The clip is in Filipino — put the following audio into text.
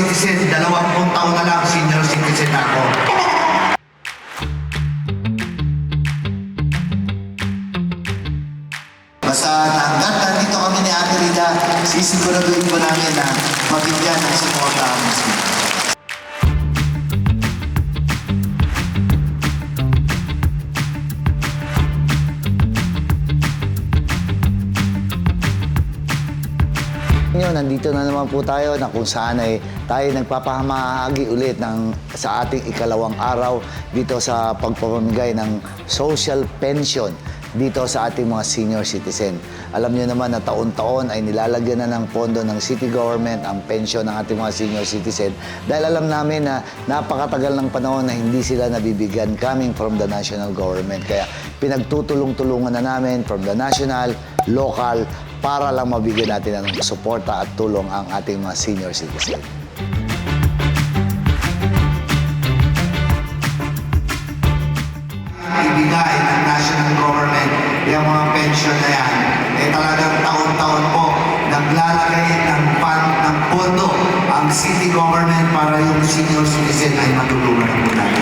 citizen, dalawampung taon na lang senior citizen ako. Basta hanggat nandito kami ni Ate Rita, sisiguraduhin po namin na mabigyan ng suporta ang Ngayon, nandito na naman po tayo na kung saan ay tayo nagpapahamahagi ulit ng, sa ating ikalawang araw dito sa pagpapamigay ng social pension dito sa ating mga senior citizen. Alam niyo naman na taon-taon ay nilalagyan na ng pondo ng city government ang pension ng ating mga senior citizen dahil alam namin na napakatagal ng panahon na hindi sila nabibigyan coming from the national government. Kaya pinagtutulong-tulungan na namin from the national, local, para lang mabigyan natin ng suporta at tulong ang ating mga senior citizen. Ibigay ng national government yung mga pension na yan. Eh talagang taon-taon po naglalagay ng, pan, ng pondo ang city government para yung senior citizen ay matulungan po natin.